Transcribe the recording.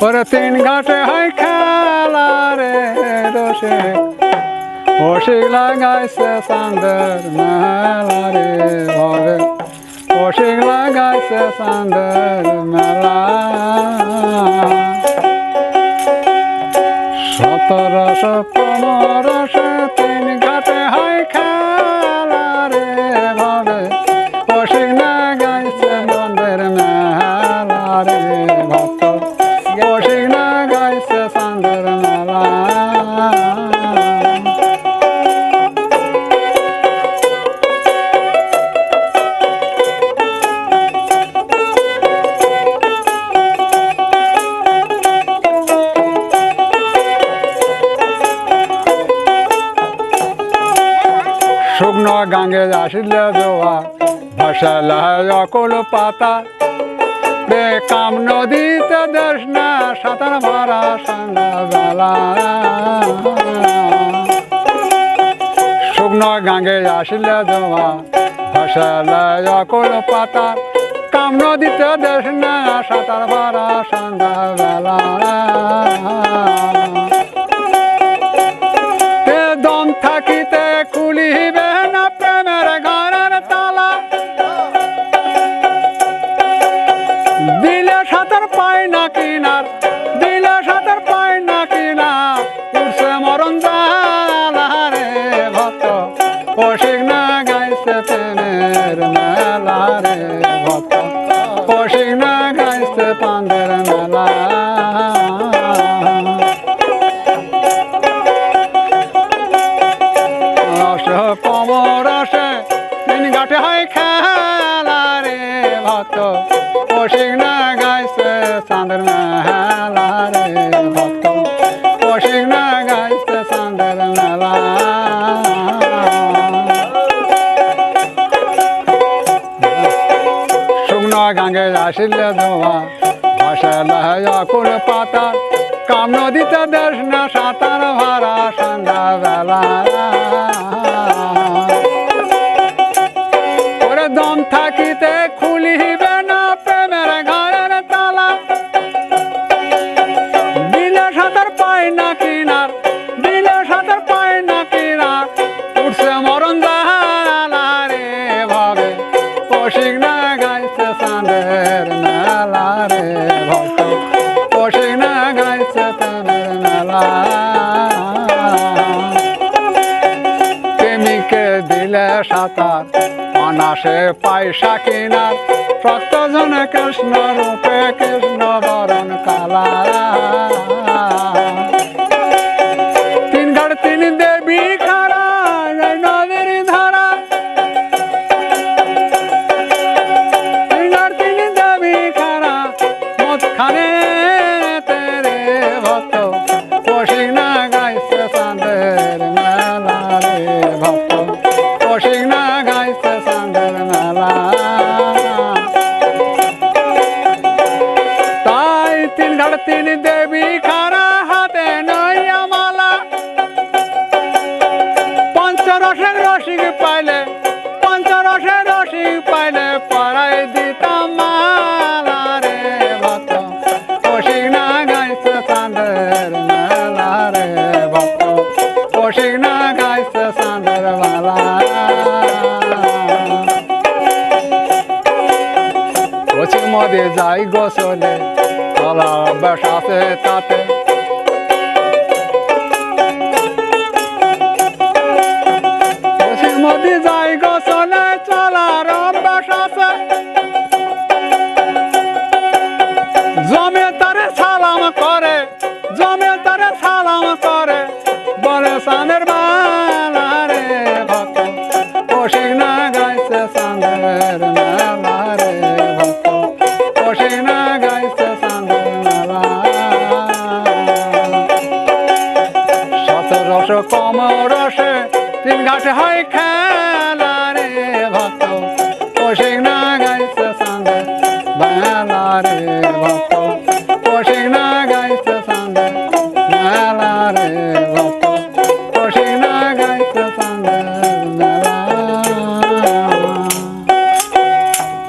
পরে তিন ঘাটে হয় খেলা রে দোষে। ওষি লাগাইছে সান্দর মেলা রে ওষি লাগাইছে চাঁদের শুকনো গাঙ্গে আসিলে জোয়া, ভাসালা অকুল পাতা। রে কাম নদীতে দেশ না, সাঁতার মারা সন্ধ্যাবেলা শুকনো গাঙ্গে আসিলে জোয়া, ভাসালা অকুল পাতা। কাম নদীতে দেশ না, সাঁতার মারা সন্ধ্যাবেলা এ গাইছে প্রেমের মেলা। রে ভক্ত কৌশিক না গাইছে ঘাটে হয় খেলা রে ভক্ত কৌশিক না গাইছে চাঁদের মেলা। গাঙ্গে আসিলে ধোয়া ভাসালে অকুল পাতা কাম নদীতে দেশ না সাঁতার ভাড়া সন্ধ্যাবেলা। ওরে দম থাকিতে খুলিবে সাঁতার অনাসে পয়সা কিনার সত্য জন কৃষ্ণ রূপে কৃষ্ণ বরণ কালা ভাবে যাই গোসলে কলা অভ্যাস তাতে। মধ্যে জমে সালাম করে, জমে তারে সালাম করে, বলে সামনে